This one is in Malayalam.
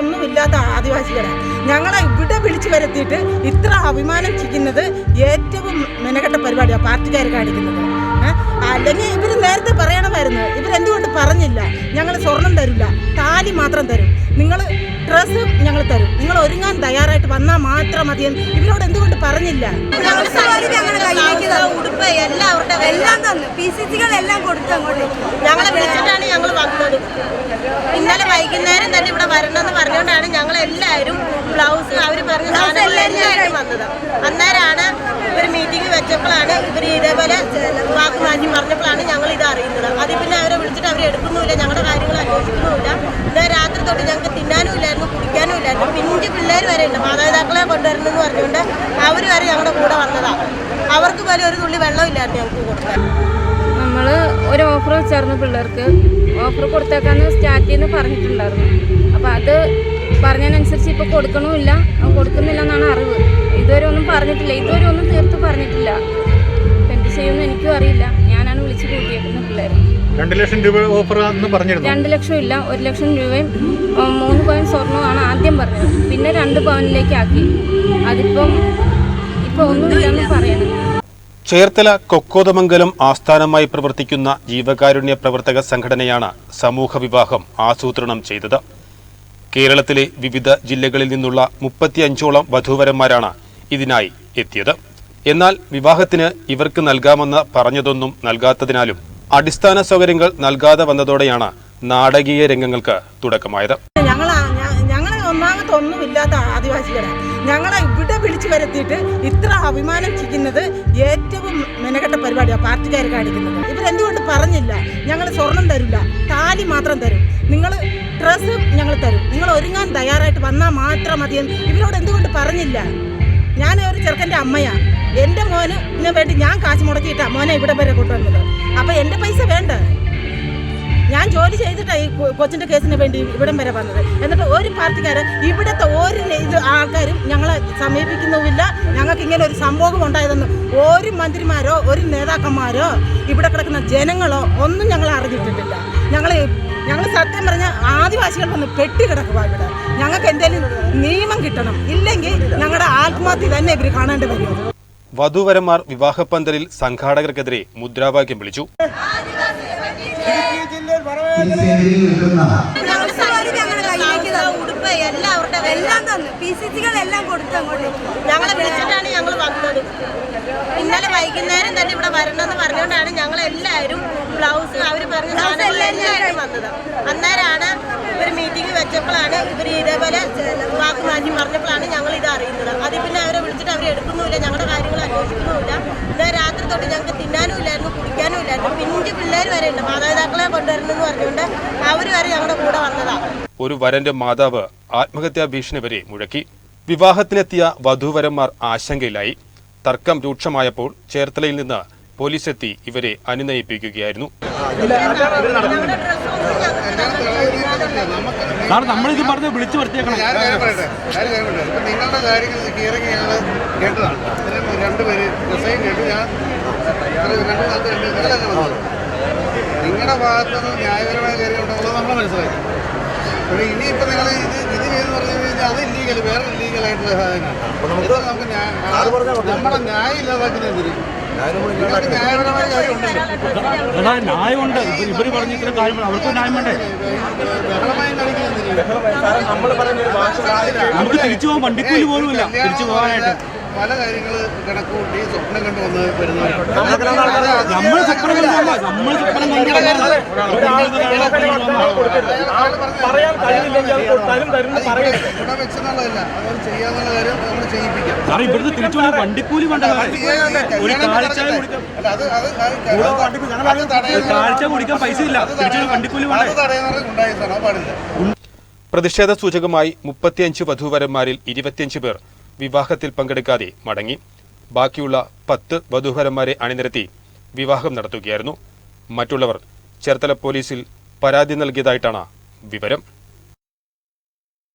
ഒന്നുമില്ലാത്ത ആദിവാസികളാണ് ഞങ്ങളെ ഇവിടെ വിളിച്ചു വരുത്തിയിട്ട് ഇത്ര അഭിമാനം ചിക്കുന്നത് ഏറ്റവും മെനക്കെട്ട പരിപാടിയാണ് പാർട്ടിക്കാർ കാണിക്കുന്നത്? അല്ലെങ്കിൽ ഇവർ നേരത്തെ പറയണമായിരുന്നു. ഇവരെന്തുകൊണ്ട് പറഞ്ഞില്ല? ഞങ്ങൾ സ്വർണം തരില്ല. താലി മാത്രം തരും. നിങ്ങൾ ഡ്രസ്സ് ഞങ്ങൾ തരും. നിങ്ങൾ ഒരുങ്ങാൻ തയ്യാറായിട്ട് വന്നാൽ മാത്രം മതി ഇവരോട് എന്തുകൊണ്ട് പറഞ്ഞില്ല? ഉടുപ്പ് എല്ലാം അവരുടെ എല്ലാം തന്നു. പി സി സികളെല്ലാം കൊടുത്തു അങ്ങോട്ടേക്ക് ഞങ്ങളെ വിളിച്ചിട്ടാണ് ഞങ്ങൾ വന്നത് ഇന്നലെ വൈകുന്നേരം തന്നെ ഇവിടെ വരണമെന്ന് പറഞ്ഞുകൊണ്ടാണ് ഞങ്ങൾ എല്ലാവരും ബ്ലൗസ് അവർ പറഞ്ഞ എല്ലാവരും വന്നത്. അന്നേരമാണ് ഇവർ മീറ്റിംഗ് വെച്ചപ്പോഴാണ് ഇവർ ഇതേപോലെ വാക്ക് മാറ്റി പറഞ്ഞപ്പോഴാണ് ഞങ്ങൾ ഇത് അറിയുന്നത്. അതിൽ പിന്നെ അവരെ വിളിച്ചിട്ട് അവർ എടുക്കുന്നുമില്ല ഞങ്ങളുടെ കാര്യങ്ങൾ അന്വേഷിക്കുന്നുമില്ല. ഇന്നേ രാത്രി തൊട്ട് ഞങ്ങൾക്ക് തിന്നാനും ഇല്ലായിരുന്നു കുടിക്കാനും ഇല്ലായിരുന്നു. പിഞ്ച് പിള്ളേർ വരെ ഉണ്ട് മാതാപിതാക്കളെ കൊണ്ടുവരണമെന്ന് പറഞ്ഞുകൊണ്ട് അവർ വരെ ഞങ്ങളുടെ കൂടെ വന്നതാണ്. അവർക്ക് പോലും ഒരു തുള്ളി വെള്ളമില്ലായിരുന്നു ഞങ്ങൾക്ക് കൊടുക്കാൻ. നമ്മൾ ഒരു ഓഫർ വെച്ചായിരുന്നു പിള്ളേർക്ക്. ഓഫർ കൊടുത്തേക്കാന്ന് സ്റ്റാർട്ട് ചെയ്യുന്ന പറഞ്ഞിട്ടുണ്ടായിരുന്നു. അപ്പോൾ അത് പറഞ്ഞതിനനുസരിച്ച് ഇപ്പോൾ കൊടുക്കണമില്ല. കൊടുക്കുന്നില്ല എന്നാണ് അറിവ്. ഇതുവരെ ഒന്നും പറഞ്ഞിട്ടില്ല. ഇതുവരെ ഒന്നും തീർത്ത് പറഞ്ഞിട്ടില്ല. ഇപ്പം എന്ത് ചെയ്യുമെന്ന് എനിക്കും അറിയില്ല. ഞാനാണ് വിളിച്ച് കൂട്ടിയേക്കുന്ന പിള്ളേർ രണ്ട് ലക്ഷം രൂപ ഓഫർ പറഞ്ഞിരുന്നു? രണ്ട് ലക്ഷം ഇല്ല. ഒരു ലക്ഷം രൂപയും മൂന്ന് പവൻ സ്വർണമാണ് ആദ്യം പറഞ്ഞത്. പിന്നെ രണ്ട് പവനിലേക്ക് ആക്കി. അതിപ്പം ഇപ്പോൾ ഒന്നുമില്ലെന്ന് പറയണം. ചേർത്തല കൊക്കോതമംഗലം ആസ്ഥാനമായി പ്രവർത്തിക്കുന്ന ജീവകാരുണ്യ പ്രവർത്തക സംഘടനയാണ് സമൂഹ വിവാഹം ആസൂത്രണം ചെയ്തത്. കേരളത്തിലെ വിവിധ ജില്ലകളിൽ നിന്നുള്ള മുപ്പത്തിയഞ്ചോളം വധൂവരന്മാരാണ് ഇതിനായി എത്തിയത്. എന്നാൽ വിവാഹത്തിന് ഇവർക്ക് നൽകാമെന്ന് പറഞ്ഞതൊന്നും നൽകാത്തതിനാലും അടിസ്ഥാന സൗകര്യങ്ങൾ നൽകാതെ വന്നതോടെയാണ് നാടകീയ രംഗങ്ങൾക്ക് തുടക്കമായത്. ഞങ്ങൾ ഒന്നാമത്തെ ഒന്നുമില്ലാത്ത ആദിവാസികളാണ് ഞങ്ങളെ ഇവിടെ വിളിച്ചു വരുത്തിയിട്ട് ഇത്ര അഭിമാനം ചെയ്യുന്നത് ഏറ്റവും മെനക്കെട്ട പരിപാടിയാണ് പാർട്ടിക്കാർ കാണിക്കുന്നത്. ഇവരെന്തുകൊണ്ട് പറഞ്ഞില്ല? ഞങ്ങൾ സ്വർണം തരില്ല. താലി മാത്രം തരും. നിങ്ങൾ ഡ്രസ്സ് ഞങ്ങൾ തരും. നിങ്ങൾ ഒരുങ്ങാൻ തയ്യാറായിട്ട് വന്നാൽ മാത്രം മതിയെന്ന് ഇവരോട് എന്തുകൊണ്ട് പറഞ്ഞില്ല? ഞാൻ ഒരു ചെറുക്കന്റെ അമ്മയാണ് എന്റെ മോന് വേണ്ടി ഞാൻ കാശ് മുടക്കിയിട്ടാണ് മോനെ ഇവിടെ വരെ കൊണ്ടുവന്നത്. അപ്പോൾ എന്റെ പൈസ വേണ്ട? ഞാൻ ജോലി ചെയ്തിട്ടാണ് ഈ കൊച്ചിന്റെ കേസിന് വേണ്ടി ഇവിടം വരെ വന്നത്. എന്നിട്ട് ഒരു പാർട്ടിക്കാരൻ ഇവിടുത്തെ ഒരു ഇത് ആൾക്കാരും ഞങ്ങളെ സമീപിക്കുന്നുമില്ല. ഞങ്ങൾക്ക് ഇങ്ങനെ ഒരു സംഭവം ഉണ്ടായതെന്ന് ഒരു മന്ത്രിമാരോ ഒരു നേതാക്കന്മാരോ ഇവിടെ കിടക്കുന്ന ജനങ്ങളോ ഒന്നും ഞങ്ങൾ അറിഞ്ഞിട്ടില്ല ഞങ്ങൾ ഞങ്ങൾ സത്യം പറഞ്ഞ ആദിവാസികൾ വന്ന് പെട്ടി കിടക്കുക ഇവിടെ. ഞങ്ങൾക്ക് എന്തെങ്കിലും നിയമം കിട്ടണം. ഇല്ലെങ്കിൽ ഞങ്ങളുടെ ആത്മഹത്യ തന്നെ ഇവർ കാണേണ്ടി വരും. വധൂവരന്മാർ വിവാഹപ്പന്തലിൽ സംഘാടകർക്കെതിരെ മുദ്രാവാക്യം വിളിച്ചു. ഞങ്ങളുടെ കയ്യിലേക്ക് തന്നു. ഉടുപ്പ് എല്ലാം അവരുടെ എല്ലാം തന്നു. പി സി സികളെല്ലാം കൊടുത്തു അങ്ങോട്ട്. ഞങ്ങളെ വിളിച്ചിട്ടാണ് ഞങ്ങൾ വന്നത്. ഇന്നലെ വൈകുന്നേരം തന്നെ ഇവിടെ വരണമെന്ന് പറഞ്ഞുകൊണ്ടാണ് ഞങ്ങൾ എല്ലാവരും ബ്ലൗസ് അവർ പറഞ്ഞ സാധനങ്ങളെല്ലാവരും വന്നത്. അന്നേരമാണ് ഇവർ മീറ്റിംഗ് വെച്ചപ്പോഴാണ് ഇവർ ഇതേപോലെ വാക്ക് മാറ്റി പറഞ്ഞപ്പോഴാണ് ഞങ്ങൾ ഇത് അറിയുന്നത്. അതിൽ പിന്നെ അവരെ വിളിച്ചിട്ട് അവർ എടുക്കുന്നുമില്ല ഞങ്ങളുടെ കാര്യങ്ങൾ അന്വേഷിക്കുന്നുമില്ല. ഇന്നലെ രാത്രി തൊട്ട് ഞങ്ങൾക്ക് ഇല്ലായിരുന്നു പിള്ളേർ വരെ ഉണ്ട്. മാതാപിതാക്കളെ കൊണ്ടുവരണമെന്ന് പറഞ്ഞുകൊണ്ട് അവർ വരെ ഞങ്ങളുടെ കൂടെ വന്നതാണ് ഒരു വരന്റെ മാതാവ് ആത്മഹത്യാ ഭീഷണി വരെ മുഴക്കി. വിവാഹത്തിനെത്തിയ വധൂവരന്മാർ ആശങ്കയിലായി. തർക്കം രൂക്ഷമായപ്പോൾ ചേർത്തലയിൽ നിന്ന് പോലീസ് എത്തി ഇവരെ അനുനയിപ്പിക്കുകയായിരുന്നു. സാർ നമ്മളിത് പറഞ്ഞ് വിളിച്ചു വരുത്തിയേക്കണം. നിങ്ങളുടെ കാര്യങ്ങൾ ഹിയറിംഗ് ഞങ്ങൾ കേട്ടതാണ്. ഇതിന് രണ്ടുപേര് കേട്ടു ഞാൻ അത് രണ്ട് നാട്ട് നിങ്ങളല്ല വന്നത് നിങ്ങളുടെ ഭാഗത്ത് നിന്ന് ന്യായപരമായ കാര്യം ഉണ്ടെന്നുള്ളത് നമ്മൾ മനസ്സിലാക്കി. പക്ഷേ ഇനിയിപ്പോൾ നിങ്ങൾ ഇത് ഇത് ചെയ്തെന്ന് പറഞ്ഞു കഴിഞ്ഞാൽ അത് ഇല്ലീഗൽ വേറെ ഇല്ലീഗലായിട്ടുള്ള സാധനമാണ് ഇത് നമുക്ക് ന്യായ- നമ്മുടെ ന്യായം ഇല്ലാതാക്കുന്നത് എന്തിന്? നിങ്ങൾക്ക് ന്യായപരമായ കാര്യം ഉണ്ടല്ലോ. അതാ ന്യായമുണ്ട്. ഇവർ ഇവർ പറഞ്ഞ ഇത്ര കാര്യം അവർക്ക് ന്യായം വേണ്ടേ? ബഹളമായി കളിക്കുന്ന നമുക്ക് തിരിച്ചു പോകാൻ വണ്ടിക്കൂലി പോലും ഇല്ല തിരിച്ചു പോകാനായിട്ട്. പല കാര്യങ്ങൾ കണക്ക് കൂട്ടി സ്വപ്നം കണ്ടു വന്ന് വരുന്നവരാണ് നമ്മൾ സ്വപ്നം നമ്മൾ സ്വപ്നം പറയാൻ ഇവിടെ വെച്ചെന്നുള്ളതല്ല. അത് ചെയ്യാന്നുള്ള കാര്യം നമ്മൾ ചെയ്യിപ്പിക്കാം. വണ്ടിക്കൂലി കാഴ്ച കുടിക്കാൻ പൈസ ഇല്ല. വണ്ടിക്കൂലി പ്രതിഷേധ സൂചകമായി മുപ്പത്തിയഞ്ച് വധൂവരന്മാരിൽ ഇരുപത്തിയഞ്ച് പേർ വിവാഹത്തിൽ പങ്കെടുക്കാതെ മടങ്ങി. ബാക്കിയുള്ള പത്ത് വധൂഹരന്മാരെ അണിനിരത്തി വിവാഹം നടത്തുകയായിരുന്നു. മറ്റുള്ളവർ ചേർത്തല പോലീസിൽ പരാതി നൽകിയതായിട്ടാണ് വിവരം.